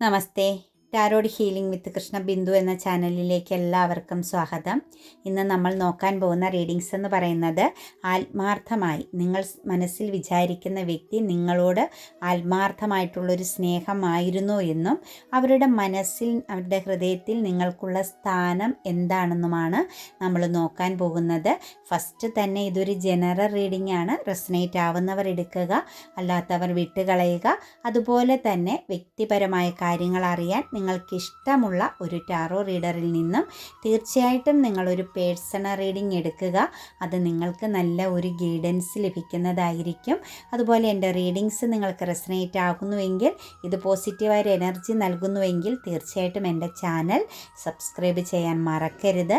నమస్తే tarot healing with Krishna Bindu എന്ന ചാനലിലേക്ക് എല്ലാവർക്കും സ്വാഗതം. ഇന്ന് നമ്മൾ നോക്കാൻ പോകുന്ന റീഡിങ്സ് എന്ന് പറയുന്നത് ആത്മാർത്ഥമായി നിങ്ങൾ മനസ്സിൽ വിചാരിക്കുന്ന വ്യക്തി നിങ്ങളോട് ആത്മാർത്ഥമായിട്ടുള്ളൊരു സ്നേഹമായിരുന്നു എന്നും അവരുടെ മനസ്സിൽ അവരുടെ ഹൃദയത്തിൽ നിങ്ങൾക്കുള്ള സ്ഥാനം എന്താണെന്നുമാണ് നമ്മൾ നോക്കാൻ പോകുന്നത്. ഫസ്റ്റ് തന്നെ ഇതൊരു ജനറൽ റീഡിംഗ് ആണ്. റെസനേറ്റ് ആവുന്നവർ എടുക്കുക അല്ലാത്തവർ വിട്ടുകളയുക. അതുപോലെ തന്നെ വ്യക്തിപരമായ കാര്യങ്ങൾ അറിയാൻ നിങ്ങൾക്ക് ഇഷ്ടമുള്ള ഒരു ടാറോ റീഡറിൽ നിന്നും തീർച്ചയായിട്ടും നിങ്ങളൊരു പേഴ്സണൽ റീഡിംഗ് എടുക്കുക. അത് നിങ്ങൾക്ക് നല്ല ഒരു ഗൈഡൻസ് ലഭിക്കുന്നതായിരിക്കും. അതുപോലെ എന്റെ റീഡിങ്സ് നിങ്ങൾക്ക് റെസനേറ്റ് ആകുന്നുവെങ്കിൽ ഇത് പോസിറ്റീവായ എനർജി നൽകുന്നുവെങ്കിൽ തീർച്ചയായിട്ടും എന്റെ ചാനൽ സബ്സ്ക്രൈബ് ചെയ്യാൻ മറക്കരുത്.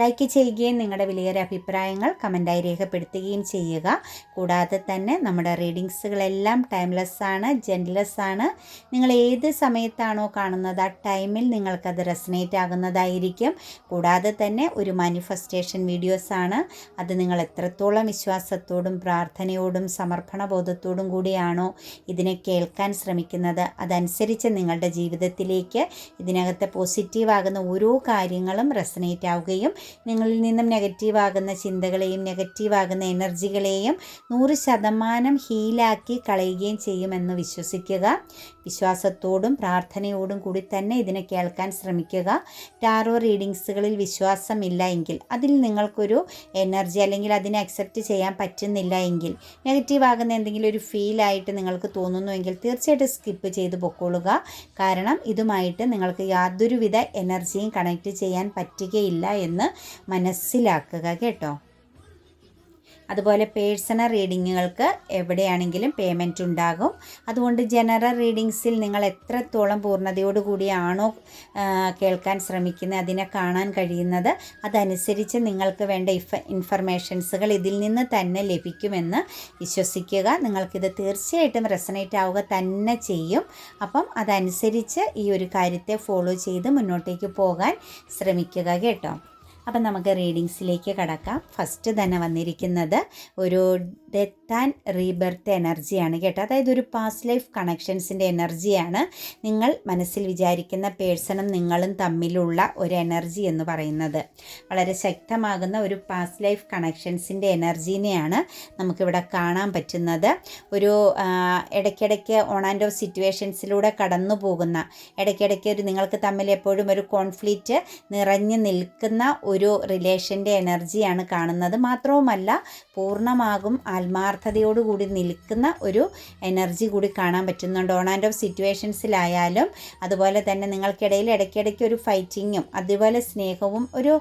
ലൈക്ക് ചെയ്യുകയും നിങ്ങളുടെ വിലയേറെ അഭിപ്രായങ്ങൾ കമന്റായി രേഖപ്പെടുത്തുകയും ചെയ്യുക. കൂടാതെ തന്നെ നമ്മുടെ റീഡിങ്സുകളെല്ലാം ടൈംലെസ് ആണ് ജെൻലെസ് ആണ്. നിങ്ങൾ ഏത് സമയത്താണോ കാണുന്നത് ആ ടൈമിൽ നിങ്ങൾക്കത് റെസനേറ്റ് ആകുന്നതായിരിക്കും. കൂടാതെ തന്നെ ഒരു മാനിഫെസ്റ്റേഷൻ വീഡിയോസ് ആണ്. അത് നിങ്ങൾ എത്രത്തോളം വിശ്വാസത്തോടും പ്രാർത്ഥനയോടും സമർപ്പണ ബോധത്തോടും കൂടിയാണോ ഇതിനെ കേൾക്കാൻ ശ്രമിക്കുന്നത്. അതനുസരിച്ച് നിങ്ങളുടെ ജീവിതത്തിലേക്ക് ഇതിനകത്തെ പോസിറ്റീവാകുന്ന ഓരോ കാര്യങ്ങളും റെസനേറ്റ് ആവുകയും നിങ്ങളിൽ നിന്നും നെഗറ്റീവാകുന്ന ചിന്തകളെയും നെഗറ്റീവാകുന്ന എനർജികളെയും നൂറ് ശതമാനം ഹീലാക്കി കളയുകയും ചെയ്യുമെന്ന് വിശ്വസിക്കുക. വിശ്വാസത്തോടും പ്രാർത്ഥനയോടും കൂടി തന്നെ ഇതിനെ കേൾക്കാൻ ശ്രമിക്കുക. ടാറോ റീഡിങ്സുകളിൽ വിശ്വാസമില്ല എങ്കിൽ അതിൽ നിങ്ങൾക്കൊരു എനർജി അല്ലെങ്കിൽ അതിനെ അക്സെപ്റ്റ് ചെയ്യാൻ പറ്റുന്നില്ല എങ്കിൽ നെഗറ്റീവ് ആകുന്ന എന്തെങ്കിലും ഒരു ഫീലായിട്ട് നിങ്ങൾക്ക് തോന്നുന്നുവെങ്കിൽ തീർച്ചയായിട്ടും സ്കിപ്പ് ചെയ്ത് പൊക്കോളുക. കാരണം ഇതുമായിട്ട് നിങ്ങൾക്ക് യാതൊരുവിധ എനർജിയും കണക്ട് ചെയ്യാൻ പറ്റുകയില്ല എന്ന് മനസ്സിലാക്കുക കേട്ടോ. അതുപോലെ പേഴ്സണൽ റീഡിങ്ങുകൾക്ക് എവിടെയാണെങ്കിലും പേയ്മെന്റ് ഉണ്ടാകും. അതുകൊണ്ട് ജനറൽ റീഡിങ്സിൽ നിങ്ങൾ എത്രത്തോളം പൂർണതയോടുകൂടിയാണോ കേൾക്കാൻ ശ്രമിക്കുന്നത് അതിനെ കാണാൻ കഴിയുന്നത് അതനുസരിച്ച് നിങ്ങൾക്ക് വേണ്ട ഇഫ ഇൻഫർമേഷൻസുകൾ ഇതിൽ നിന്ന് തന്നെ ലഭിക്കുമെന്ന് വിശ്വസിക്കുക. നിങ്ങൾക്കിത് തീർച്ചയായിട്ടും റെസനേറ്റ് ആവുക തന്നെ ചെയ്യും. അപ്പം അതനുസരിച്ച് ഈ ഒരു കാര്യത്തെ ഫോളോ ചെയ്ത് മുന്നോട്ടേക്ക് പോകാൻ ശ്രമിക്കുക കേട്ടോ. അപ്പം നമുക്ക് റീഡിങ്സിലേക്ക് കടക്കാം. ഫസ്റ്റ് തന്നെ വന്നിരിക്കുന്നത് ഒരു ഡെത്ത് ആൻഡ് റീബർത്ത് എനർജിയാണ് കേട്ടോ. അതായത് ഒരു പാസ്റ്റ് ലൈഫ് കണക്ഷൻസിന്റെ എനർജിയാണ് നിങ്ങൾ മനസ്സിൽ വിചാരിക്കുന്ന പേഴ്സണും നിങ്ങളും തമ്മിലുള്ള ഒരു എനർജി എന്ന് പറയുന്നത്. വളരെ ശക്തമാകുന്ന ഒരു പാസ്റ്റ് ലൈഫ് കണക്ഷൻസിന്റെ എനർജീനെയാണ് നമുക്കിവിടെ കാണാൻ പറ്റുന്നത്. ഒരു ഇടയ്ക്കിടയ്ക്ക് ഓൺ ആൻഡ് ഓഫ് സിറ്റുവേഷൻസിലൂടെ കടന്നു പോകുന്ന ഇടയ്ക്കിടയ്ക്ക് ഒരു നിങ്ങൾക്ക് തമ്മിൽ എപ്പോഴും ഒരു കോൺഫ്ലിക്റ്റ് നിറഞ്ഞു നിൽക്കുന്ന ഒരു റിലേഷന്റെ എനർജിയാണ് കാണുന്നത്. മാത്രവുമല്ല പൂർണമാകും ആത്മാർത്ഥതയോടുകൂടി നിൽക്കുന്ന ഒരു എനർജി കൂടി കാണാൻ പറ്റുന്നുണ്ട്. ഓൺ ആൻഡ് ഓഫ് സിറ്റുവേഷൻസിലായാലും അതുപോലെ തന്നെ നിങ്ങൾക്കിടയിൽ ഇടയ്ക്കിടയ്ക്ക് ഒരു ഫൈറ്റിങ്ങും അതുപോലെ സ്നേഹവും ഒരു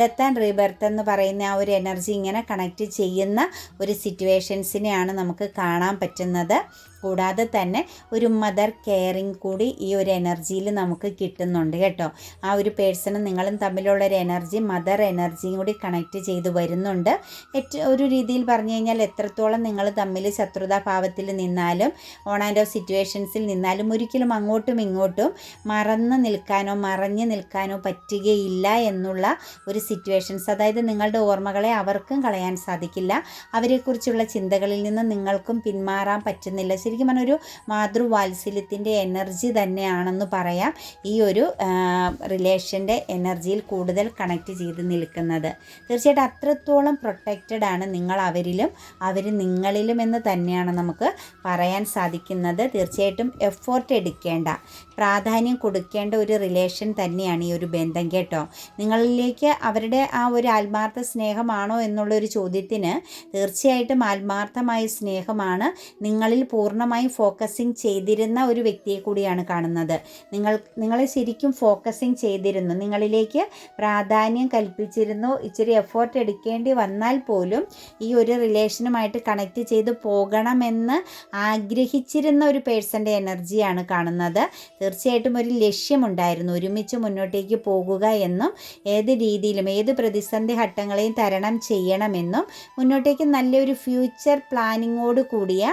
ഡെത്ത് ആൻഡ് റീബർത്ത് എന്ന് പറയുന്ന ആ ഒരു എനർജി ഇങ്ങനെ കണക്ട് ചെയ്യുന്ന ഒരു സിറ്റുവേഷൻസിനെയാണ് നമുക്ക് കാണാൻ പറ്റുന്നത്. കൂടാതെ തന്നെ ഒരു മദർ കെയറിങ് കൂടി ഈ ഒരു എനർജിയിൽ നമുക്ക് കിട്ടുന്നുണ്ട് കേട്ടോ. ആ ഒരു പേഴ്സണും നിങ്ങളും തമ്മിലുള്ള ഒരു എനർജി മദർ എനർജിയും കൂടി കണക്ട് ചെയ്ത് വരുന്നുണ്ട്. ഏറ്റവും ഒരു രീതിയിൽ പറഞ്ഞു കഴിഞ്ഞാൽ എത്രത്തോളം നിങ്ങൾ തമ്മിൽ ശത്രുതാഭാവത്തിൽ നിന്നാലും ഓൺ ആൻഡ് ഓഫ് സിറ്റുവേഷൻസിൽ നിന്നാലും ഒരിക്കലും അങ്ങോട്ടും ഇങ്ങോട്ടും മറന്ന് നിൽക്കാനോ മറഞ്ഞു നിൽക്കാനോ പറ്റുകയില്ല എന്നുള്ള ഒരു സിറ്റുവേഷൻസ് അതായത് നിങ്ങളുടെ ഓർമ്മകളെ അവർക്കും കളയാൻ സാധിക്കില്ല. അവരെക്കുറിച്ചുള്ള ചിന്തകളിൽ നിന്ന് നിങ്ങൾക്കും പിന്മാറാൻ പറ്റുന്നില്ല. ശരിക്കും പറഞ്ഞൊരു മാതൃവാത്സല്യത്തിന്റെ എനർജി തന്നെയാണെന്ന് പറയാം. ഈ ഒരു റിലേഷന്റെ എനർജിയിൽ കൂടുതൽ കണക്ട് ചെയ്ത് നിൽക്കുന്നത്. തീർച്ചയായിട്ടും അത്രത്തോളം പ്രൊട്ടക്റ്റഡ് ആണ് നിങ്ങൾ അവരിലും അവർ നിങ്ങളിലും എന്ന് തന്നെയാണ് നമുക്ക് പറയാൻ സാധിക്കുന്നത്. തീർച്ചയായിട്ടും എഫോർട്ട് എടുക്കേണ്ട. പ്രാധാന്യം കൊടുക്കേണ്ട ഒരു റിലേഷൻ തന്നെയാണ് ഈ ഒരു ബന്ധം കേട്ടോ. നിങ്ങളിലേക്ക് അവരുടെ ആ ഒരു ആത്മാർത്ഥ സ്നേഹമാണോ എന്നുള്ളൊരു ചോദ്യത്തിന് തീർച്ചയായിട്ടും ആത്മാർത്ഥമായ സ്നേഹമാണ് നിങ്ങളിൽ പൂർണമായും ഫോക്കസിങ് ചെയ്തിരുന്ന ഒരു വ്യക്തിയെ കൂടിയാണ് കാണുന്നത്. നിങ്ങൾ നിങ്ങളെ ശരിക്കും ഫോക്കസിങ് ചെയ്തിരുന്നു നിങ്ങളിലേക്ക് പ്രാധാന്യം കൽപ്പിച്ചിരുന്നു ഇച്ചിരി എഫേർട്ട് എടുക്കേണ്ടി വന്നാൽ പോലും ഈ ഒരു റിലേഷനുമായിട്ട് കണക്റ്റ് ചെയ്ത് പോകണമെന്ന് ആഗ്രഹിച്ചിരുന്ന ഒരു പേഴ്സന്റെ എനർജിയാണ് കാണുന്നത്. തീർച്ചയായിട്ടും ഒരു ലക്ഷ്യമുണ്ടായിരുന്നു. ഒരുമിച്ച് മുന്നോട്ടേക്ക് പോകുക എന്നും ഏത് രീതിയിലും ഏത് പ്രതിസന്ധി ഘട്ടങ്ങളെയും തരണം ചെയ്യണമെന്നും മുന്നോട്ടേക്ക് നല്ലൊരു ഫ്യൂച്ചർ പ്ലാനിങ്ങോട് കൂടിയ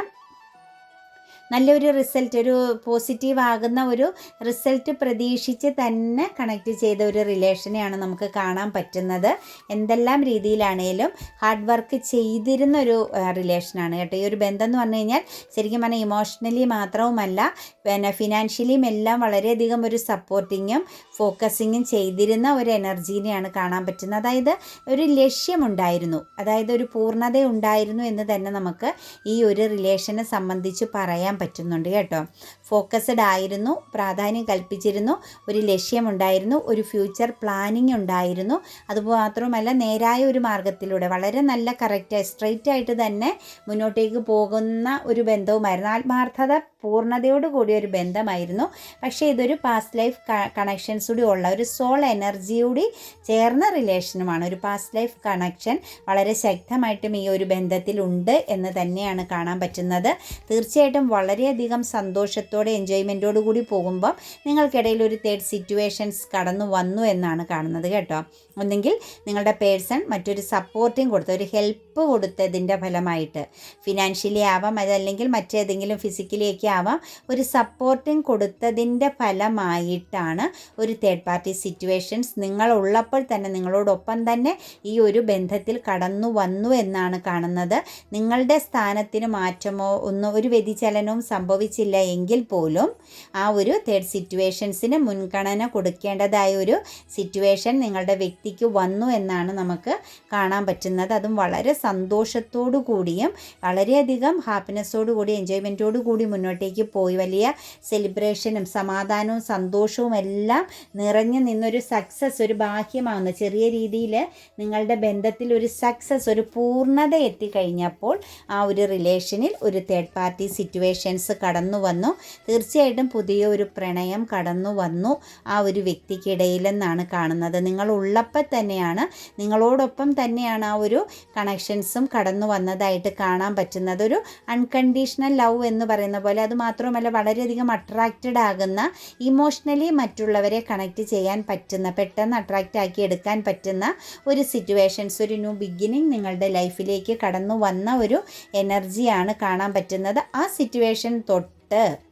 നല്ലൊരു റിസൾട്ട് ഒരു പോസിറ്റീവ് ആകുന്ന ഒരു റിസൾട്ട് പ്രതീക്ഷിച്ച് തന്നെ കണക്ട് ചെയ്ത ഒരു റിലേഷനെയാണ് നമുക്ക് കാണാൻ പറ്റുന്നത്. എന്തെല്ലാം രീതിയിലാണേലും ഹാർഡ് വർക്ക് ചെയ്തിരുന്ന ഒരു റിലേഷനാണ് കേട്ടോ. ഈ ഒരു ബന്ധം എന്ന് പറഞ്ഞു കഴിഞ്ഞാൽ ശരിക്കും പറഞ്ഞാൽ ഇമോഷണലി മാത്രവുമല്ല പിന്നെ ഫിനാൻഷ്യലിയും എല്ലാം വളരെയധികം ഒരു സപ്പോർട്ടിങ്ങും ഫോക്കസിങ്ങും ചെയ്തിരുന്ന ഒരു എനർജീനെയാണ് കാണാൻ പറ്റുന്നത്. അതായത് ഒരു ലക്ഷ്യമുണ്ടായിരുന്നു അതായത് ഒരു പൂർണത ഉണ്ടായിരുന്നു എന്ന് തന്നെ നമുക്ക് ഈ ഒരു റിലേഷനെ സംബന്ധിച്ച് പറയാൻ പറ്റുന്നുണ്ട് കേട്ടോ. ഫോക്കസ്ഡ് ആയിരുന്നു പ്രാധാന്യം കൽപ്പിച്ചിരുന്നു ഒരു ലക്ഷ്യമുണ്ടായിരുന്നു ഒരു ഫ്യൂച്ചർ പ്ലാനിങ് ഉണ്ടായിരുന്നു. അതുമാത്രമല്ല നേരായ ഒരു മാർഗത്തിലൂടെ വളരെ നല്ല കറക്റ്റ് സ്ട്രെയിറ്റ് ആയിട്ട് തന്നെ മുന്നോട്ടേക്ക് പോകുന്ന ഒരു ബന്ധവുമായിരുന്നു. ആത്മാർത്ഥത പൂർണതയോട് കൂടിയ ഒരു ബന്ധമായിരുന്നു. പക്ഷേ ഇതൊരു പാസ്റ്റ് ലൈഫ് കണക്ഷൻസ് കൂടി ഉള്ള ഒരു സോൾ എനർജി കൂടി ചേർന്ന റിലേഷനുമാണ് ഒരു പാസ്റ്റ് ലൈഫ് കണക്ഷൻ വളരെ ശക്തമായിട്ടും ഈ ഒരു ബന്ധത്തിലുണ്ട് എന്ന് തന്നെയാണ് കാണാൻ പറ്റുന്നത്. തീർച്ചയായിട്ടും വളരെയധികം സന്തോഷത്തോടെ എൻജോയ്മെന്റോടു കൂടി പോകുമ്പം നിങ്ങൾക്കിടയിൽ ഒരു തേർഡ് സിറ്റുവേഷൻസ് കടന്നു വന്നു എന്നാണ് കാണുന്നത് കേട്ടോ. ഒന്നെങ്കിൽ നിങ്ങളുടെ പേഴ്സൺ മറ്റൊരു സപ്പോർട്ടിങ് കൊടുത്ത ഒരു ഹെൽപ്പ് കൊടുത്തതിന്റെ ഫലമായിട്ട് ഫിനാൻഷ്യലി ആവാം അതല്ലെങ്കിൽ മറ്റേതെങ്കിലും ഫിസിക്കലിയൊക്കെ ആവാം ഒരു സപ്പോർട്ടിങ് കൊടുത്തതിന്റെ ഫലമായിട്ടാണ് ഒരു തേർഡ് പാർട്ടി സിറ്റുവേഷൻസ് നിങ്ങളുള്ളപ്പോൾ തന്നെ നിങ്ങളോടൊപ്പം തന്നെ ഈ ഒരു ബന്ധത്തിൽ കടന്നു വന്നു എന്നാണ് കാണുന്നത്. നിങ്ങളുടെ സ്ഥാനത്തിന് മാറ്റമോ ഒന്നും ഒരു വ്യതിചലനവും സംഭവിച്ചില്ല എങ്കിൽ പോലും ആ ഒരു തേർഡ് സിറ്റുവേഷൻസിന് മുൻഗണന കൊടുക്കേണ്ടതായ ഒരു സിറ്റുവേഷൻ നിങ്ങളുടെ വ്യക്തിക്ക് വന്നു എന്നാണ് നമുക്ക് കാണാൻ പറ്റുന്നത്. അതും വളരെ സന്തോഷത്തോടു കൂടിയും വളരെയധികം ഹാപ്പിനെസ്സോടു കൂടി എൻജോയ്മെന്റോടു കൂടി മുന്നോട്ടേക്ക് പോയി. വലിയ സെലിബ്രേഷനും സമാധാനവും സന്തോഷവും എല്ലാം നിറഞ്ഞു നിന്നൊരു സക്സസ് ഒരു ബാഹ്യമാവുന്ന ചെറിയ രീതിയിൽ നിങ്ങളുടെ ബന്ധത്തിൽ ഒരു സക്സസ് ഒരു പൂർണത എത്തിക്കഴിഞ്ഞപ്പോൾ ആ ഒരു റിലേഷനിൽ ഒരു തേർഡ് പാർട്ടി സിറ്റുവേഷൻസ് കടന്നു വന്നു. തീർച്ചയായിട്ടും പുതിയ ഒരു പ്രണയം കടന്നു വന്നു ആ ഒരു വ്യക്തിക്കിടയിലെന്നാണ് കാണുന്നത്. നിങ്ങൾ ഉള്ളപ്പോൾ തന്നെയാണ് നിങ്ങളോടൊപ്പം തന്നെയാണ് ആ ഒരു കണക്ഷൻസും കടന്നു വന്നതായിട്ട് കാണാൻ പറ്റുന്നത്. ഒരു അൺകണ്ടീഷണൽ ലവ് എന്ന് പറയുന്ന പോലെ അത് മാത്രമല്ല വളരെയധികം അട്രാക്റ്റഡ് ആകുന്ന ഇമോഷണലി മറ്റുള്ളവരെ കണക്ട് ചെയ്യാൻ പറ്റുന്ന പെട്ടെന്ന് അട്രാക്റ്റ് ആക്കി എടുക്കാൻ പറ്റുന്ന ഒരു സിറ്റുവേഷൻസ് ഒരു ന്യൂ ബിഗിനിങ് നിങ്ങളുടെ ലൈഫിലേക്ക് കടന്നു വന്ന ഒരു എനർജിയാണ് കാണാൻ പറ്റുന്നത്. ആ സിറ്റുവേഷൻ തൊട്ട്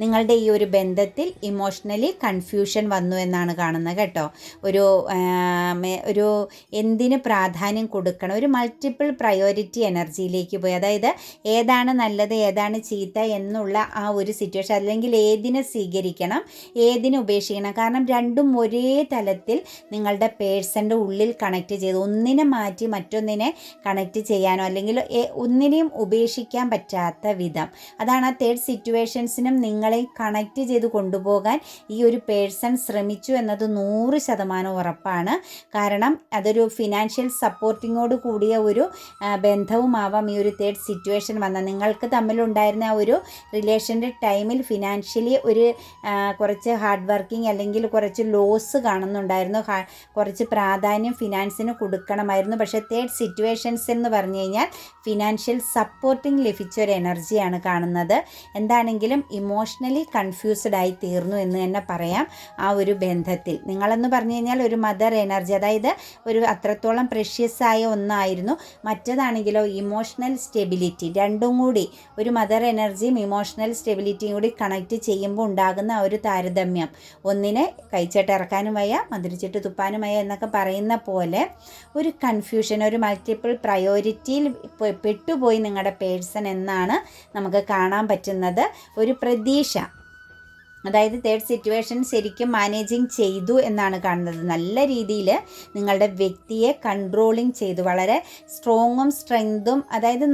നിങ്ങളുടെ ഈ ഒരു ബന്ധത്തിൽ ഇമോഷണലി കൺഫ്യൂഷൻ വന്നു എന്നാണ് കാണുന്നത് കേട്ടോ. ഒരു ഒരു എന്തിന് പ്രാധാന്യം കൊടുക്കണം? ഒരു മൾട്ടിപ്പിൾ പ്രയോറിറ്റി എനർജിയിലേക്ക് പോയി. അതായത് ഏതാണ് നല്ലത് ഏതാണ് ചീത്ത എന്നുള്ള ആ ഒരു സിറ്റുവേഷൻ അല്ലെങ്കിൽ ഏതിനെ സ്വീകരിക്കണം ഏതിനെ ഉപേക്ഷിക്കണം. കാരണം രണ്ടും ഒരേ തലത്തിൽ നിങ്ങളുടെ പേഴ്സന്റെ ഉള്ളിൽ കണക്ട് ചെയ്ത് ഒന്നിനെ മാറ്റി മറ്റൊന്നിനെ കണക്ട് ചെയ്യാനോ അല്ലെങ്കിൽ ഒന്നിനെയും ഉപേക്ഷിക്കാൻ പറ്റാത്ത വിധം. അതാണ് ആ തേർഡ് സിറ്റുവേഷൻസിനും നിങ്ങൾ നിങ്ങളെ കണക്റ്റ് ചെയ്ത് കൊണ്ടുപോകാൻ ഈ ഒരു പേഴ്സൺ ശ്രമിച്ചു എന്നത് നൂറ് ശതമാനം ഉറപ്പാണ്. കാരണം അതൊരു ഫിനാൻഷ്യൽ സപ്പോർട്ടിങ്ങോട് കൂടിയ ഒരു ബന്ധവുമാവാം ഈ ഒരു തേർഡ് സിറ്റുവേഷൻ വന്ന നിങ്ങൾക്ക് തമ്മിലുണ്ടായിരുന്ന ആ ഒരു റിലേഷന്റെ ടൈമിൽ ഫിനാൻഷ്യലി ഒരു കുറച്ച് ഹാർഡ് വർക്കിംഗ് അല്ലെങ്കിൽ കുറച്ച് ലോസ് കാണുന്നുണ്ടായിരുന്നു. കുറച്ച് പ്രാധാന്യം ഫിനാൻസിന് കൊടുക്കണമായിരുന്നു. പക്ഷേ തേർഡ് സിറ്റുവേഷൻസ് എന്ന് പറഞ്ഞു കഴിഞ്ഞാൽ ഫിനാൻഷ്യൽ സപ്പോർട്ടിങ് ലഭിച്ച ഒരു എനർജിയാണ് കാണുന്നത്. എന്താണെങ്കിലും ഇമോഷൻ ഇമോഷണലി കൺഫ്യൂസ്ഡ് ആയി തീർന്നു എന്ന് തന്നെ പറയാം ആ ഒരു ബന്ധത്തിൽ. നിങ്ങളെന്ന് പറഞ്ഞു കഴിഞ്ഞാൽ ഒരു മദർ എനർജി അതായത് ഒരു അത്രത്തോളം പ്രഷ്യസ് ആയ ഒന്നായിരുന്നു. മറ്റതാണെങ്കിലോ ഇമോഷണൽ സ്റ്റെബിലിറ്റി രണ്ടും കൂടി ഒരു മദർ എനർജിയും ഇമോഷണൽ സ്റ്റെബിലിറ്റിയും കൂടി കണക്ട് ചെയ്യുമ്പോൾ ഉണ്ടാകുന്ന ആ ഒരു താരതമ്യം. ഒന്നിനെ കഴിച്ചിട്ട് ഇറക്കാനും വയ്യ മധുരിച്ചിട്ട് തുപ്പാനും വയ്യ എന്നൊക്കെ പറയുന്ന പോലെ ഒരു കൺഫ്യൂഷൻ ഒരു മൾട്ടിപ്പിൾ പ്രയോറിറ്റിയിൽ പെട്ടുപോയി നിങ്ങളുടെ പേഴ്സൺ എന്നാണ് നമുക്ക് കാണാൻ പറ്റുന്നത്. ഒരു പ്രതീക്ഷ ദിശ അതായത് തേർഡ് സിറ്റുവേഷൻ ശരിക്കും മാനേജിങ് ചെയ്തു എന്നാണ് കാണുന്നത്. നല്ല രീതിയിൽ നിങ്ങളുടെ വ്യക്തിയെ കൺട്രോളിങ് ചെയ്തു. വളരെ സ്ട്രോങ്ങും സ്ട്രെങ്തും അതായത്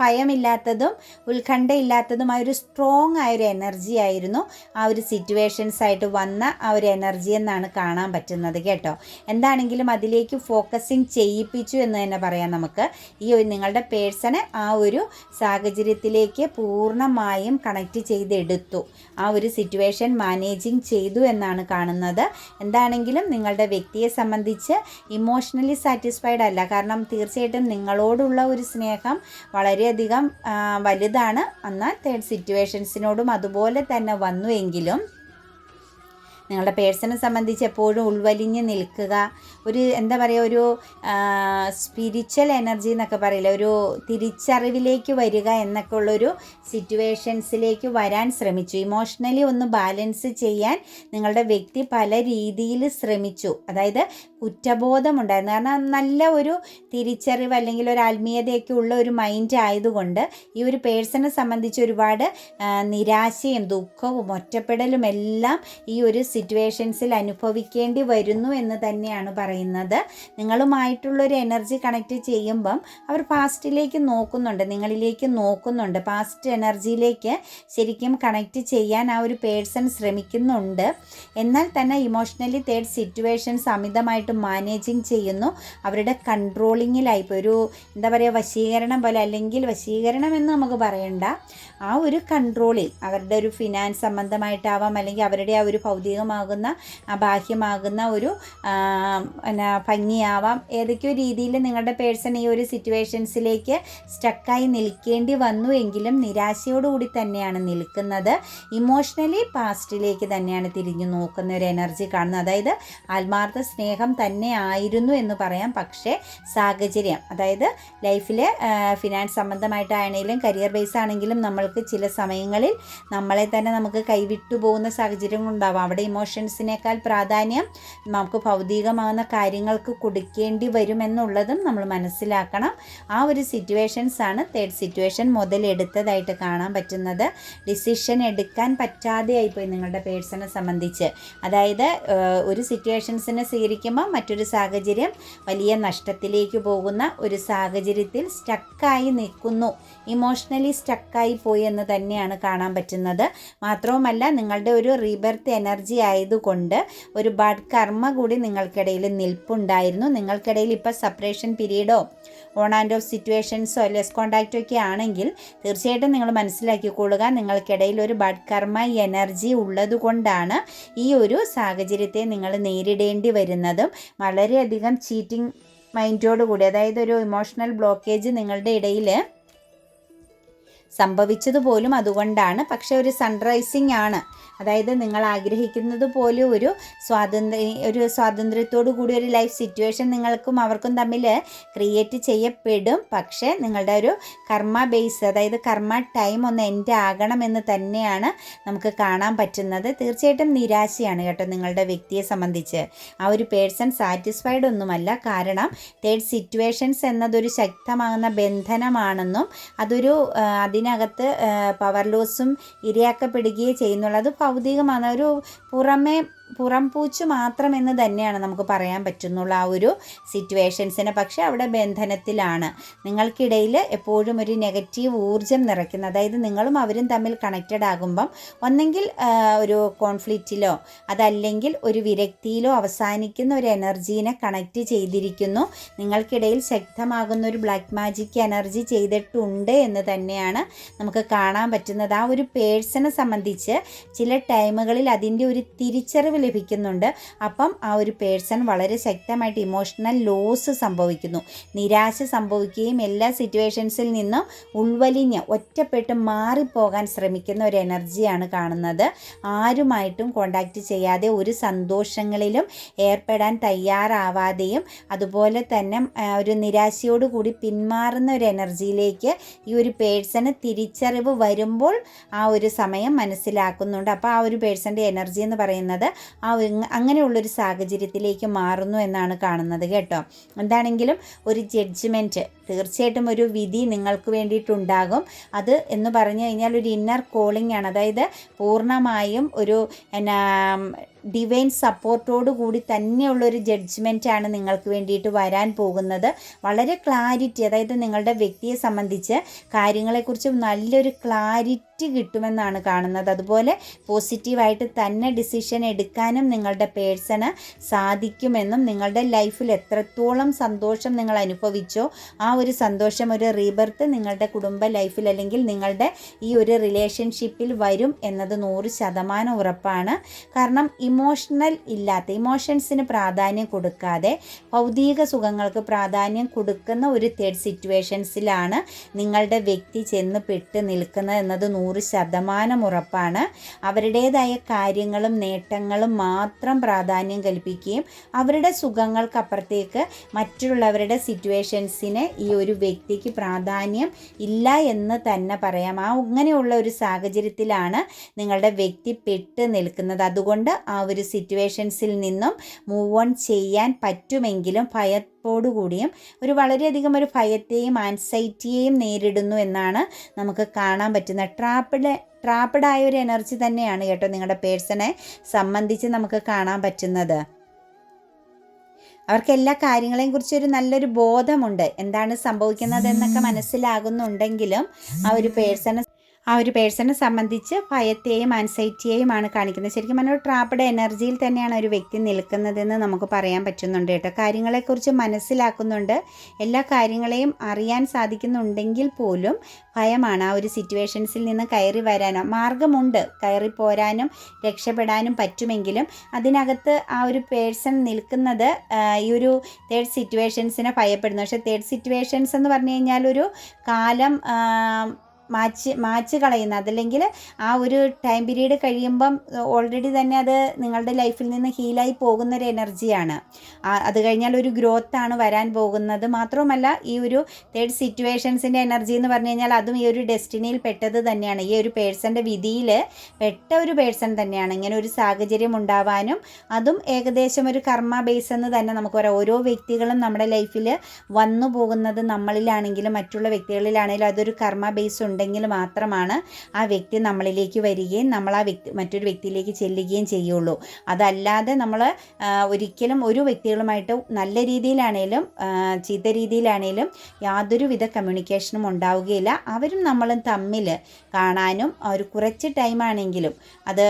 ഭയമില്ലാത്തതും ഉത്കണ്ഠയില്ലാത്തതുമായ ഒരു സ്ട്രോങ് ആയ ഒരു എനർജി ആയിരുന്നു ആ ഒരു സിറ്റുവേഷൻസ് ആയിട്ട് വന്ന ആ ഒരു എനർജി എന്നാണ് കാണാൻ പറ്റുന്നത് കേട്ടോ. എന്താണെങ്കിലും അതിലേക്ക് ഫോക്കസിങ് ചെയ്യിപ്പിച്ചു എന്ന് തന്നെ പറയാം നമുക്ക്. ഈ ഒരു നിങ്ങളുടെ പേഴ്സണെ ആ ഒരു സാഹചര്യത്തിലേക്ക് പൂർണമായും കണക്റ്റ് ചെയ്തെടുത്തു. ആ ഒരു സിറ്റുവേഷൻ മാനേജിങ് ചെയ്തു എന്നാണ് കാണുന്നത്. എന്താണെങ്കിലും നിങ്ങളുടെ വ്യക്തിയെ സംബന്ധിച്ച് ഇമോഷണലി സാറ്റിസ്ഫൈഡ് അല്ല. കാരണം തീർച്ചയായിട്ടും നിങ്ങളോടുള്ള ഒരു സ്നേഹം വളരെ വളരെയധികം വലുതാണ്. എന്നാൽ തേർഡ് സിറ്റുവേഷൻസിനോടും അതുപോലെ തന്നെ വന്നു എങ്കിലും നിങ്ങളുടെ പേഴ്സണെ സംബന്ധിച്ച് എപ്പോഴും ഉൾവലിഞ്ഞ് നിൽക്കുക ഒരു എന്താ പറയുക ഒരു സ്പിരിച്വൽ എനർജി എന്നൊക്കെ പറയില്ല ഒരു തിരിച്ചറിവിലേക്ക് വരിക എന്നൊക്കെ ഉള്ളൊരു സിറ്റുവേഷൻസിലേക്ക് വരാൻ ശ്രമിച്ചു. ഇമോഷണലി ഒന്ന് ബാലൻസ് ചെയ്യാൻ നിങ്ങളുടെ വ്യക്തി പല രീതിയിൽ ശ്രമിച്ചു. അതായത് കുറ്റബോധമുണ്ടായിരുന്നു. കാരണം നല്ല ഒരു തിരിച്ചറിവ് അല്ലെങ്കിൽ ഒരു ആത്മീയതയൊക്കെ ഉള്ള ഒരു മൈൻഡ് ആയതുകൊണ്ട് ഈ ഒരു പേഴ്സണെ സംബന്ധിച്ച് ഒരുപാട് നിരാശയും ദുഃഖവും ഒറ്റപ്പെടലും എല്ലാം ഈ ഒരു സിറ്റുവേഷൻസിൽ അനുഭവിക്കേണ്ടി വരുന്നു എന്ന് തന്നെയാണ് പറയുന്നത്. നിങ്ങളുമായിട്ടുള്ളൊരു എനർജി കണക്ട് ചെയ്യുമ്പം അവർ പാസ്റ്റിലേക്ക് നോക്കുന്നുണ്ട് നിങ്ങളിലേക്ക് നോക്കുന്നുണ്ട്. പാസ്റ്റ് എനർജിയിലേക്ക് ശരിക്കും കണക്റ്റ് ചെയ്യാൻ ആ ഒരു പേഴ്സൺ ശ്രമിക്കുന്നുണ്ട്. എന്നാൽ തന്നെ ഇമോഷണലി തേർഡ് സിറ്റുവേഷൻസ് അമിതമായിട്ട് മാനേജിങ് ചെയ്യുന്നു. അവരുടെ കൺട്രോളിങ്ങിലായിപ്പോൾ ഒരു എന്താ പറയുക വശീകരണം പോലെ അല്ലെങ്കിൽ വശീകരണം എന്ന് നമുക്ക് പറയണ്ട. ആ ഒരു കൺട്രോളിൽ അവരുടെ ഒരു ഫിനാൻസ് സംബന്ധമായിട്ടാവാം അല്ലെങ്കിൽ അവരുടെ ആ ഒരു ഭൗതികമാകുന്ന ബാഹ്യമാകുന്ന ഒരു എന്നാ ഭംഗിയാവാം. ഏതൊക്കെയോ രീതിയിൽ നിങ്ങളുടെ പേഴ്സൺ ഈ ഒരു സിറ്റുവേഷൻസിലേക്ക് സ്റ്റക്കായി നിൽക്കേണ്ടി വന്നു എങ്കിലും നിരാശയോടുകൂടി തന്നെയാണ് നിൽക്കുന്നത്. ഇമോഷണലി പാസ്റ്റിലേക്ക് തന്നെയാണ് തിരിഞ്ഞു നോക്കുന്ന ഒരു എനർജി കാണുന്നത്. അതായത് ആത്മാർത്ഥ സ്നേഹം തന്നെ ആയിരുന്നു എന്ന് പറയാം. പക്ഷേ സാഹചര്യം അതായത് ലൈഫിൽ ഫിനാൻസ് സംബന്ധമായിട്ടാണെങ്കിലും കരിയർ ബേസ് ആണെങ്കിലും നമ്മൾക്ക് ചില സമയങ്ങളിൽ നമ്മളെ തന്നെ നമുക്ക് കൈവിട്ടു പോകുന്ന സാഹചര്യം ഉണ്ടാവും. അവിടെ ഇമോഷൻസിനേക്കാൾ പ്രാധാന്യം നമുക്ക് ഭൗതികമാകുന്ന കാര്യങ്ങൾക്ക് കൊടുക്കേണ്ടി വരുമെന്നുള്ളതും നമ്മൾ മനസ്സിലാക്കണം. ആ ഒരു സിറ്റുവേഷൻസ് ആണ് തേർഡ് സിറ്റുവേഷൻ മുതലെടുത്തതായിട്ട് കാണാൻ പറ്റുന്നത്. ഡിസിഷൻ എടുക്കാൻ പറ്റാതെയായിപ്പോയി നിങ്ങളുടെ പേഴ്സണെ സംബന്ധിച്ച്. അതായത് ഒരു സിറ്റുവേഷൻസിനെ സ്വീകരിക്കുമ്പോൾ മറ്റൊരു സാഹചര്യം വലിയ നഷ്ടത്തിലേക്ക് പോകുന്ന ഒരു സാഹചര്യത്തിൽ സ്റ്റക്കായി നിൽക്കുന്നു. ഇമോഷണലി സ്റ്റക്കായി പോയി എന്ന് തന്നെയാണ് കാണാൻ പറ്റുന്നത്. മാത്രവുമല്ല നിങ്ങളുടെ ഒരു റീബർത്ത് എനർജി ആയതുകൊണ്ട് ഒരു കർമ്മ കൂടി നിങ്ങൾക്കിടയിൽ നിൽപ്പുണ്ടായിരുന്നു. നിങ്ങൾക്കിടയിൽ ഇപ്പോൾ സെപ്പറേഷൻ പീരീഡോ ഓൺ ആൻഡ് ഓഫ് സിറ്റുവേഷൻസോ ലെസ് കോണ്ടാക്റ്റോ ഒക്കെ ആണെങ്കിൽ തീർച്ചയായിട്ടും നിങ്ങൾ മനസ്സിലാക്കിക്കൊള്ളുക. നിങ്ങൾക്കിടയിൽ ഒരു ബഡ് കർമ്മ എനർജി ഉള്ളതുകൊണ്ടാണ് ഈ ഒരു സാഹചര്യത്തെ നിങ്ങൾ നേരിടേണ്ടി വരുന്നതും. വളരെയധികം ചീറ്റിംഗ് മൈൻഡോടുകൂടി അതായത് ഒരു ഇമോഷണൽ ബ്ലോക്കേജ് നിങ്ങളുടെ ഇടയിൽ സംഭവിച്ചതുപോലും അതുകൊണ്ടാണ്. പക്ഷേ ഒരു സൺറൈസിംഗ് ആണ്. അതായത് നിങ്ങൾ ആഗ്രഹിക്കുന്നത് പോലെ ഒരു സ്വാതന്ത്ര്യ ഒരു സ്വാതന്ത്ര്യത്തോടു കൂടി ഒരു ലൈഫ് സിറ്റുവേഷൻ നിങ്ങൾക്കും അവർക്കും തമ്മിൽ ക്രിയേറ്റ് ചെയ്യപ്പെടും. പക്ഷേ നിങ്ങളുടെ ഒരു കർമ്മ ബേസ് അതായത് കർമ്മ ടൈം ഒന്ന് എൻഡ് എന്ന് തന്നെയാണ് നമുക്ക് കാണാൻ പറ്റുന്നത്. തീർച്ചയായിട്ടും നിരാശയാണ് കേട്ടോ നിങ്ങളുടെ വ്യക്തിയെ സംബന്ധിച്ച്. ആ ഒരു പേഴ്സൺ സാറ്റിസ്ഫൈഡ് ഒന്നുമല്ല. കാരണം തേർഡ് സിറ്റുവേഷൻസ് എന്നതൊരു ശക്തമാകുന്ന ബന്ധനമാണെന്നും അതൊരു അതിനകത്ത് പവർ ലോസും ഇരയാക്കപ്പെടുകയും ചെയ്യുന്നുള്ളത് ഭൗതികമാണ്. ഒരു പുറമേ പുറംപൂച്ച് മാത്രമെന്ന് തന്നെയാണ് നമുക്ക് പറയാൻ പറ്റുന്നുള്ള ആ ഒരു സിറ്റുവേഷൻസിനെ. പക്ഷെ അവിടെ ബന്ധനത്തിലാണ്. നിങ്ങൾക്കിടയിൽ എപ്പോഴും ഒരു നെഗറ്റീവ് ഊർജം നിറയ്ക്കുന്ന അതായത് നിങ്ങളും അവരും തമ്മിൽ കണക്റ്റഡ് ആകുമ്പം ഒന്നെങ്കിൽ ഒരു കോൺഫ്ലിക്റ്റിലോ അതല്ലെങ്കിൽ ഒരു വിരക്തിയിലോ അവസാനിക്കുന്ന ഒരു എനർജീനെ കണക്റ്റ് ചെയ്തിരിക്കുന്നു. നിങ്ങൾക്കിടയിൽ ശക്തമാകുന്ന ഒരു ബ്ലാക്ക് മാജിക് എനർജി ചെയ്തിട്ടുണ്ട് എന്ന് തന്നെയാണ് നമുക്ക് കാണാൻ പറ്റുന്നത്. ആ ഒരു പേഴ്സണെ സംബന്ധിച്ച് ചില ടൈമുകളിൽ അതിന്റെ ഒരു തിരിച്ചറിവ് ലഭിക്കുന്നുണ്ട്. അപ്പം ആ ഒരു പേഴ്സൺ വളരെ ശക്തമായിട്ട് ഇമോഷണൽ ലോസ് സംഭവിക്കുന്നു. നിരാശ സംഭവിക്കുകയും എല്ലാ സിറ്റുവേഷൻസിൽ നിന്നും ഉൾവലിഞ്ഞ് ഒറ്റപ്പെട്ട് മാറിപ്പോകാൻ ശ്രമിക്കുന്ന ഒരു എനർജിയാണ് കാണുന്നത്. ആരുമായിട്ടും കോണ്ടാക്റ്റ് ചെയ്യാതെ ഒരു സന്തോഷങ്ങളിലും ഏർപ്പെടാൻ തയ്യാറാവാതെയും അതുപോലെ തന്നെ ഒരു നിരാശയോടുകൂടി പിന്മാറുന്ന ഒരു എനർജിയിലേക്ക് ഈ ഒരു പേഴ്സണ് തിരിച്ചറിവ് വരുമ്പോൾ ആ ഒരു സമയം മനസ്സിലാക്കുന്നുണ്ട്. അപ്പോൾ ആ ഒരു പേഴ്സന്റെ എനർജി എന്ന് പറയുന്നത് ആ അങ്ങനെയുള്ളൊരു സാഹചര്യത്തിലേക്ക് മാറുന്നു എന്നാണ് കാണുന്നത് കേട്ടോ. എന്താണെങ്കിലും ഒരു ജഡ്ജ്മെന്റ് തീർച്ചയായിട്ടും ഒരു വിധി നിങ്ങൾക്ക് വേണ്ടിയിട്ടുണ്ടാകും. അത് എന്ന് പറഞ്ഞു കഴിഞ്ഞാൽ ഒരു ഇന്നർ കോളിംഗ് ആണ്. അതായത് പൂർണമായും ഒരു എന്നാ ഡിവൈൻ സപ്പോർട്ടോടു കൂടി തന്നെയുള്ളൊരു ആണ് നിങ്ങൾക്ക് വേണ്ടിയിട്ട് വരാൻ പോകുന്നത്. വളരെ ക്ലാരിറ്റി അതായത് നിങ്ങളുടെ വ്യക്തിയെ സംബന്ധിച്ച് കാര്യങ്ങളെക്കുറിച്ച് നല്ലൊരു ക്ലാരിറ്റി കിട്ടുമെന്നാണ് കാണുന്നത്. അതുപോലെ പോസിറ്റീവായിട്ട് തന്നെ ഡിസിഷൻ എടുക്കാനും നിങ്ങളുടെ പേഴ്സണ് സാധിക്കുമെന്നും നിങ്ങളുടെ ലൈഫിൽ എത്രത്തോളം സന്തോഷം നിങ്ങൾ അനുഭവിച്ചോ ആ ഒരു സന്തോഷം ഒരു റീബർത്ത് നിങ്ങളുടെ കുടുംബ ലൈഫിൽ അല്ലെങ്കിൽ നിങ്ങളുടെ ഈ ഒരു റിലേഷൻഷിപ്പിൽ വരും എന്നത് നൂറ് ശതമാനം ഉറപ്പാണ്. കാരണം ഇമോഷണൽ ഇല്ലാത്ത ഇമോഷൻസിന് പ്രാധാന്യം കൊടുക്കാതെ ഭൗതിക സുഖങ്ങൾക്ക് പ്രാധാന്യം കൊടുക്കുന്ന ഒരു തേർഡ് സിറ്റുവേഷൻസിലാണ് നിങ്ങളുടെ വ്യക്തി ചെന്ന് പെട്ട് നിൽക്കുന്നത് എന്നത് നൂറ് ശതമാനം ഉറപ്പാണ്. അവരുടേതായ കാര്യങ്ങളും നേട്ടങ്ങളും മാത്രം പ്രാധാന്യം കൽപ്പിക്കുകയും അവരുടെ സുഖങ്ങൾക്കപ്പുറത്തേക്ക് മറ്റുള്ളവരുടെ സിറ്റുവേഷൻസിന് ഈ ഒരു വ്യക്തിക്ക് പ്രാധാന്യം ഇല്ല എന്ന് തന്നെ പറയാം. ആ അങ്ങനെയുള്ള ഒരു സാഹചര്യത്തിലാണ് നിങ്ങളുടെ വ്യക്തി പെട്ട് നിൽക്കുന്നത്. അതുകൊണ്ട് ആ ഒരു സിറ്റുവേഷൻസിൽ നിന്നും മൂവ് ഓൺ ചെയ്യാൻ പറ്റുമെങ്കിലും ഭയത്തോടുകൂടിയും ഒരു വളരെയധികം ഒരു ഭയത്തെയും ആൻസൈറ്റിയെയും നേരിടുന്നു എന്നാണ് നമുക്ക് കാണാൻ പറ്റുന്നത് ട്രാപ്പിഡ് ട്രാപ്പിഡായ ഒരു എനർജി തന്നെയാണ് കേട്ടോ നിങ്ങളുടെ പേഴ്സണെ സംബന്ധിച്ച് നമുക്ക് കാണാൻ പറ്റുന്നത്. അവർക്ക് എല്ലാ കാര്യങ്ങളെയും കുറിച്ച് ഒരു നല്ലൊരു ബോധമുണ്ട്. എന്താണ് സംഭവിക്കുന്നത് എന്നൊക്കെ മനസ്സിലാകുന്നുണ്ടെങ്കിലും ആ ഒരു പേഴ്സണെ ആ ഒരു പേഴ്സണെ സംബന്ധിച്ച് ഭയത്തെയും ആൻസൈറ്റിയെയുമാണ് കാണിക്കുന്നത്. ശരിക്കും പറഞ്ഞാൽ ട്രാപ്പഡ് എനർജിയിൽ തന്നെയാണ് ഒരു വ്യക്തി നിൽക്കുന്നതെന്ന് നമുക്ക് പറയാൻ പറ്റുന്നുണ്ട് കേട്ടോ. കാര്യങ്ങളെക്കുറിച്ച് മനസ്സിലാക്കുന്നുണ്ട്. എല്ലാ കാര്യങ്ങളെയും അറിയാൻ സാധിക്കുന്നുണ്ടെങ്കിൽ പോലും ഭയമാണ് ആ ഒരു സിറ്റുവേഷൻസിൽ നിന്ന് കയറി വരാനോ മാർഗമുണ്ട് കയറി പോരാനും രക്ഷപ്പെടാനും പറ്റുമെങ്കിലും അതിനകത്ത് ആ ഒരു പേഴ്സൺ നിൽക്കുന്നത് ഈ ഒരു തേർഡ് സിറ്റുവേഷൻസിനെ ഭയപ്പെടുന്നു. പക്ഷേ തേർഡ് സിറ്റുവേഷൻസ് എന്ന് പറഞ്ഞു കഴിഞ്ഞാൽ ഒരു കാലം മാച്ച് മാച്ച് കളയുന്ന. അതല്ലെങ്കിൽ ആ ഒരു ടൈം പീരീഡ് കഴിയുമ്പം ഓൾറെഡി തന്നെ അത് നിങ്ങളുടെ ലൈഫിൽ നിന്ന് ഹീലായി പോകുന്ന ഒരു എനർജിയാണ് അത് കഴിഞ്ഞാൽ ഒരു ഗ്രോത്ത് ആണ് വരാൻ പോകുന്നത്. മാത്രവുമല്ല ഈ ഒരു തേർഡ് സിറ്റുവേഷൻസിന്റെ എനർജി എന്ന് പറഞ്ഞു കഴിഞ്ഞാൽ അതും ഈ ഒരു ഡെസ്റ്റിനിയിൽ പെട്ടത് തന്നെയാണ്. ഈ ഒരു പേഴ്സന്റെ വിധിയിൽ പെട്ട ഒരു പേഴ്സൺ തന്നെയാണ്. ഇങ്ങനെ ഒരു സാഹചര്യം ഉണ്ടാവാനും അതും ഏകദേശം ഒരു കർമ്മ ബേസ് എന്ന് തന്നെ നമുക്ക് പറയാം. ഓരോ വ്യക്തികളും നമ്മുടെ ലൈഫിൽ വന്നു പോകുന്നത് നമ്മളിലാണെങ്കിലും മറ്റുള്ള വ്യക്തികളിലാണെങ്കിലും അതൊരു കർമ്മ ബേസ് ഉണ്ട്. ഉണ്ടെങ്കിൽ മാത്രമാണ് ആ വ്യക്തി നമ്മളിലേക്ക് വരികയും നമ്മൾ ആ വ്യക്തി മറ്റൊരു വ്യക്തിയിലേക്ക് ചെല്ലുകയും ചെയ്യുള്ളൂ. അതല്ലാതെ നമ്മൾ ഒരിക്കലും ഒരു വ്യക്തികളുമായിട്ട് നല്ല രീതിയിലാണേലും ചീത്ത രീതിയിലാണേലും യാതൊരുവിധ കമ്മ്യൂണിക്കേഷനും ഉണ്ടാവുകയില്ല. അവരും നമ്മളും തമ്മിൽ കാണാനും ഒരു കുറച്ച് ടൈമാണെങ്കിലും അത്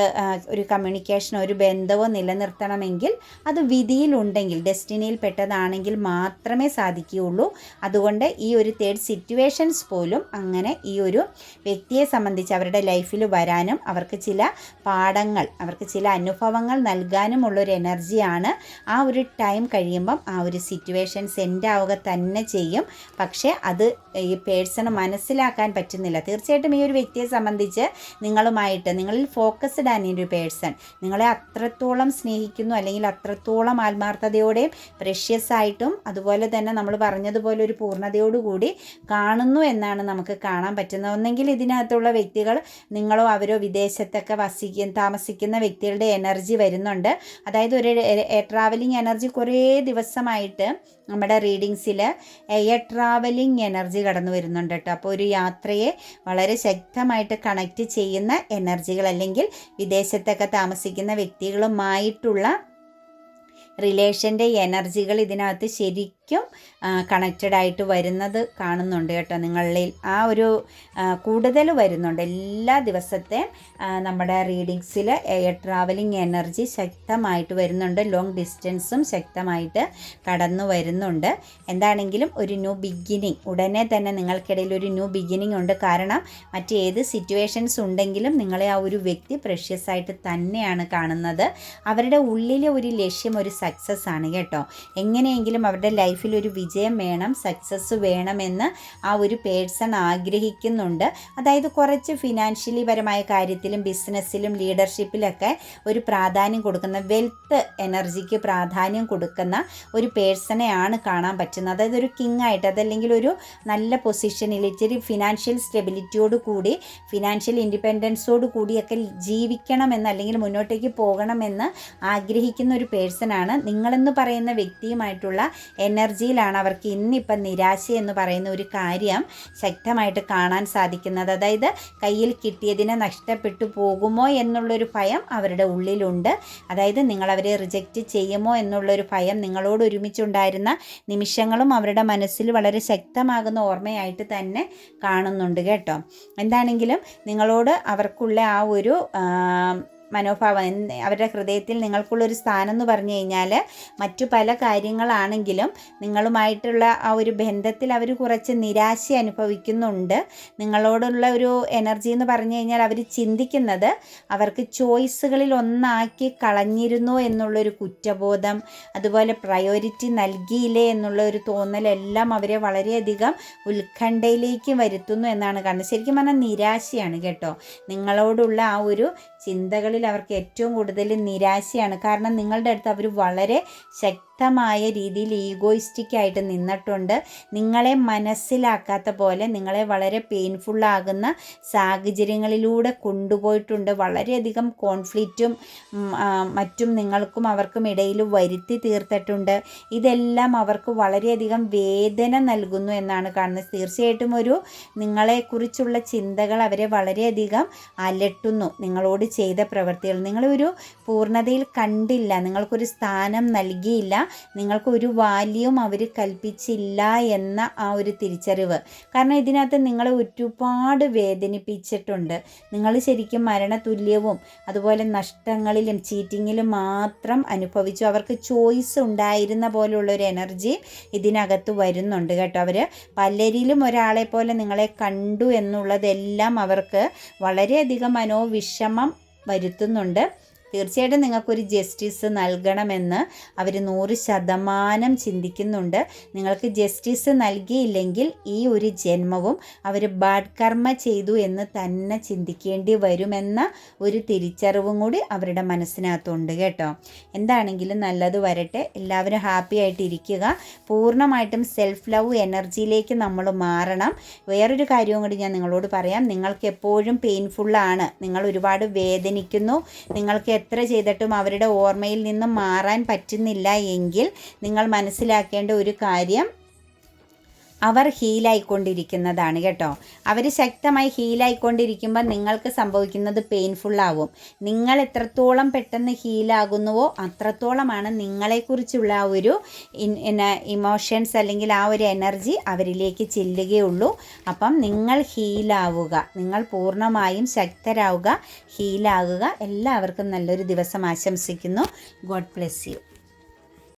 ഒരു കമ്മ്യൂണിക്കേഷനോ ഒരു ബന്ധമോ നിലനിർത്തണമെങ്കിൽ അത് വിധിയിലുണ്ടെങ്കിൽ ഡെസ്റ്റിനിയിൽ പെട്ടതാണെങ്കിൽ മാത്രമേ സാധിക്കുകയുള്ളൂ. അതുകൊണ്ട് ഈ ഒരു തേർഡ് സിറ്റുവേഷൻസ് പോലും അങ്ങനെ ഈ ഒരു ഒരു വ്യക്തിയെ സംബന്ധിച്ച് അവരുടെ ലൈഫിൽ വരാനും അവർക്ക് ചില പാഠങ്ങൾ അവർക്ക് ചില അനുഭവങ്ങൾ നൽകാനുമുള്ളൊരു എനർജിയാണ് ആ ഒരു ടൈം കഴിയുമ്പം ആ ഒരു സിറ്റുവേഷൻ സെൻഡ് ആവുക തന്നെ ചെയ്യും. പക്ഷേ അത് ഈ പേഴ്സണ് മനസ്സിലാക്കാൻ പറ്റുന്നില്ല. തീർച്ചയായിട്ടും ഈ ഒരു വ്യക്തിയെ സംബന്ധിച്ച് നിങ്ങളുമായിട്ട് നിങ്ങളിൽ ഫോക്കസ്ഡ് ആണ് ഈ ഒരു പേഴ്സൺ നിങ്ങളെ അത്രത്തോളം സ്നേഹിക്കുന്നു അല്ലെങ്കിൽ അത്രത്തോളം ആത്മാർത്ഥതയോടെയും പ്രഷ്യസ് ആയിട്ടും അതുപോലെ തന്നെ നമ്മൾ പറഞ്ഞതുപോലെ ഒരു പൂർണതയോടുകൂടി കാണുന്നു എന്നാണ് നമുക്ക് കാണാൻ പറ്റുന്നത് ഒന്നെങ്കിൽ ഇതിനകത്തുള്ള വ്യക്തികൾ നിങ്ങളോ അവരോ വിദേശത്തൊക്കെ വസിക്കുന്ന താമസിക്കുന്ന വ്യക്തികളുടെ എനർജി വരുന്നുണ്ട്. അതായത് ഒരു ട്രാവലിംഗ് എനർജി കുറേ ദിവസമായിട്ട് നമ്മുടെ റീഡിങ്സിൽ എയർ ട്രാവലിംഗ് എനർജി കടന്നു വരുന്നുണ്ട് കേട്ടോ. അപ്പോൾ ഒരു യാത്രയെ വളരെ ശക്തമായിട്ട് കണക്റ്റ് ചെയ്യുന്ന എനർജികൾ അല്ലെങ്കിൽ വിദേശത്തൊക്കെ താമസിക്കുന്ന വ്യക്തികളുമായിട്ടുള്ള റിലേഷന്റെ എനർജികൾ ഇതിനകത്ത് ശരിക്കും കണക്റ്റഡ് ആയിട്ട് വരുന്നത് കാണുന്നുണ്ട് കേട്ടോ നിങ്ങളിൽ ആ ഒരു കൂടുതൽ വരുന്നുണ്ട്. എല്ലാ ദിവസത്തെ നമ്മുടെ റീഡിങ്സിൽ എയർ ട്രാവലിംഗ് എനർജി ശക്തമായിട്ട് വരുന്നുണ്ട്. ലോങ് ഡിസ്റ്റൻസും ശക്തമായിട്ട് കടന്നു വരുന്നുണ്ട്. എന്താണെങ്കിലും ഒരു ന്യൂ ബിഗിനിങ് ഉടനെ തന്നെ നിങ്ങൾക്കിടയിൽ ഒരു ന്യൂ ബിഗിനിങ് ഉണ്ട്. കാരണം മറ്റേത് സിറ്റുവേഷൻസ് ഉണ്ടെങ്കിലും നിങ്ങളെ ആ ഒരു വ്യക്തി പ്രഷ്യസ് ആയിട്ട് തന്നെയാണ് കാണുന്നത്. അവരുടെ ഉള്ളിലെ ഒരു ലക്ഷ്യം ഒരു സക്സസ് ആണ് കേട്ടോ. എങ്ങനെയെങ്കിലും അവരുടെ ലൈഫിൽ ഒരു വിജയം വേണം സക്സസ് വേണമെന്ന് ആ ഒരു പേഴ്സൺ ആഗ്രഹിക്കുന്നുണ്ട്. അതായത് കുറച്ച് ഫിനാൻഷ്യലി പരമായ കാര്യത്തിലും ബിസിനസ്സിലും ലീഡർഷിപ്പിലൊക്കെ ഒരു പ്രാധാന്യം കൊടുക്കുന്ന വെൽത്ത് എനർജിക്ക് പ്രാധാന്യം കൊടുക്കുന്ന ഒരു പേഴ്സണെയാണ് കാണാൻ പറ്റുന്നത്. അതായത് ഒരു കിങ് ആയിട്ട് അതല്ലെങ്കിൽ ഒരു നല്ല പൊസിഷനിൽ ഇച്ചിരി ഫിനാൻഷ്യൽ സ്റ്റെബിലിറ്റിയോട് കൂടി ഫിനാൻഷ്യൽ ഇൻഡിപെൻഡൻസോട് കൂടിയൊക്കെ ജീവിക്കണമെന്ന് അല്ലെങ്കിൽ മുന്നോട്ടേക്ക് പോകണമെന്ന് ആഗ്രഹിക്കുന്ന ഒരു പേഴ്സണാണ് നിങ്ങളെന്ന് പറയുന്ന വ്യക്തിയുമായിട്ടുള്ള എനർജിയിലാണ് അവർക്ക് ഇന്നിപ്പം നിരാശ എന്ന് പറയുന്ന ഒരു കാര്യം ശക്തമായിട്ട് കാണാൻ സാധിക്കുന്നത്. അതായത് കയ്യിൽ കിട്ടിയതിനെ നഷ്ടപ്പെട്ടു പോകുമോ എന്നുള്ളൊരു ഭയം അവരുടെ ഉള്ളിലുണ്ട്. അതായത് നിങ്ങൾ അവരെ റിജക്റ്റ് ചെയ്യുമോ എന്നുള്ളൊരു ഭയം നിങ്ങളോട് ഒരുമിച്ചുണ്ടായിരുന്ന നിമിഷങ്ങളും അവരുടെ മനസ്സിൽ വളരെ ശക്തമാകുന്ന ഓർമ്മയായിട്ട് തന്നെ കാണുന്നുണ്ട് കേട്ടോ. എന്താണെങ്കിലും നിങ്ങളോട് അവർക്കുള്ള ആ ഒരു മനോഭാവം അവരുടെ ഹൃദയത്തിൽ നിങ്ങൾക്കുള്ളൊരു സ്ഥാനം എന്ന് പറഞ്ഞു കഴിഞ്ഞാൽ മറ്റു പല കാര്യങ്ങളാണെങ്കിലും നിങ്ങളുമായിട്ടുള്ള ആ ഒരു ബന്ധത്തിൽ അവർ കുറച്ച് നിരാശ അനുഭവിക്കുന്നുണ്ട്. നിങ്ങളോടുള്ള ഒരു എനർജി എന്ന് പറഞ്ഞു കഴിഞ്ഞാൽ അവർ ചിന്തിക്കുന്നത് അവർക്ക് ചോയ്സുകളിൽ ഒന്നാക്കി കളഞ്ഞിരുന്നു എന്നുള്ളൊരു കുറ്റബോധം അതുപോലെ പ്രയോറിറ്റി നൽകിയില്ലേ എന്നുള്ള ഒരു തോന്നലെല്ലാം അവരെ വളരെയധികം ഉത്കണ്ഠയിലേക്ക് വരുത്തുന്നു എന്നാണ് കാരണം ശരിക്കും പറഞ്ഞാൽ നിരാശയാണ് കേട്ടോ. നിങ്ങളോടുള്ള ആ ഒരു ചിന്തകളിൽ അവർക്ക് ഏറ്റവും കൂടുതൽ നിരാശയാണ്. കാരണം നിങ്ങളുടെ അടുത്ത് അവർ വളരെ ശക്തമായ രീതിയിൽ ഈഗോയിസ്റ്റിക് ആയിട്ട് നിന്നിട്ടുണ്ട്. നിങ്ങളെ മനസ്സിലാക്കാത്ത പോലെ നിങ്ങളെ വളരെ പെയിൻഫുള്ളാകുന്ന സാഹചര്യങ്ങളിലൂടെ കൊണ്ടുപോയിട്ടുണ്ട്. വളരെയധികം കോൺഫ്ലിക്റ്റും മറ്റും നിങ്ങൾക്കും അവർക്കും ഇടയിൽ വരുത്തി തീർത്തിട്ടുണ്ട്. ഇതെല്ലാം അവർക്ക് വളരെയധികം വേദന നൽകുന്നു എന്നാണ് കാണുന്നത്. തീർച്ചയായിട്ടും ഒരു നിങ്ങളെക്കുറിച്ചുള്ള ചിന്തകൾ അവരെ വളരെയധികം അലട്ടുന്നു നിങ്ങളോട് ചെയ്ത പ്രവൃത്തികൾ നിങ്ങളൊരു പൂർണതയിൽ കണ്ടില്ല. നിങ്ങൾക്കൊരു സ്ഥാനം നൽകിയില്ല. നിങ്ങൾക്ക് ഒരു വാല്യൂം അവർ കൽപ്പിച്ചില്ല എന്ന ആ ഒരു തിരിച്ചറിവ്. കാരണം ഇതിനകത്ത് നിങ്ങളെ ഒരുപാട് വേദനിപ്പിച്ചിട്ടുണ്ട്. നിങ്ങൾ ശരിക്കും മരണതുല്യവും അതുപോലെ നഷ്ടങ്ങളിലും ചീറ്റിങ്ങിലും മാത്രം അനുഭവിച്ചു. അവർക്ക് ചോയ്സ് ഉണ്ടായിരുന്ന പോലുള്ള ഒരു എനർജി ഇതിനകത്ത് വരുന്നുണ്ട് കേട്ടോ അവർ പലരിലും ഒരാളെ പോലെ നിങ്ങളെ കണ്ടു എന്നുള്ളതെല്ലാം അവർക്ക് വളരെയധികം മനോവിഷമം വരുത്തുന്നുണ്ട്. തീർച്ചയായിട്ടും നിങ്ങൾക്കൊരു ജസ്റ്റിസ് നൽകണമെന്ന് അവർ നൂറ് ശതമാനം ചിന്തിക്കുന്നുണ്ട്. നിങ്ങൾക്ക് ജസ്റ്റിസ് നൽകിയില്ലെങ്കിൽ ഈ ഒരു ജന്മവും അവർ ബാഡ് കർമ്മ ചെയ്തു എന്ന് തന്നെ ചിന്തിക്കേണ്ടി വരുമെന്ന ഒരു തിരിച്ചറിവും കൂടി അവരുടെ മനസ്സിനകത്തുണ്ട് കേട്ടോ. എന്താണെങ്കിലും നല്ലത് വരട്ടെ. എല്ലാവരും ഹാപ്പി ആയിട്ടിരിക്കുക. പൂർണമായിട്ടും സെൽഫ് ലവ് എനർജിയിലേക്ക് നമ്മൾ മാറണം. വേറൊരു കാര്യവും കൂടി ഞാൻ നിങ്ങളോട് പറയാം. നിങ്ങൾക്ക് എപ്പോഴും പെയിൻഫുള്ളാണ് നിങ്ങൾ ഒരുപാട് വേദനിക്കുന്നു. നിങ്ങൾക്ക് എത്ര ചെയ്തിട്ടും അവരുടെ ഓർമ്മയിൽ നിന്നും മാറാൻ പറ്റുന്നില്ല എങ്കിൽ നിങ്ങൾ മനസ്സിലാക്കേണ്ട ഒരു കാര്യം അവർ ഹീലായിക്കൊണ്ടിരിക്കുന്നതാണ് കേട്ടോ. അവർ ശക്തമായി ഹീലായിക്കൊണ്ടിരിക്കുമ്പോൾ നിങ്ങൾക്ക് സംഭവിക്കുന്നത് പെയിൻഫുള്ളാവും നിങ്ങൾ എത്രത്തോളം പെട്ടെന്ന് ഹീലാകുന്നുവോ അത്രത്തോളമാണ് നിങ്ങളെക്കുറിച്ചുള്ള ആ ഒരു ഇമോഷൻസ് അല്ലെങ്കിൽ ആ ഒരു എനർജി അവരിലേക്ക് ചെല്ലുകയുള്ളൂ. അപ്പം നിങ്ങൾ ഹീലാവുക നിങ്ങൾ പൂർണമായും ശക്തരാവുക ഹീലാകുക. എല്ലാവർക്കും നല്ലൊരു ദിവസം ആശംസിക്കുന്നു. God bless you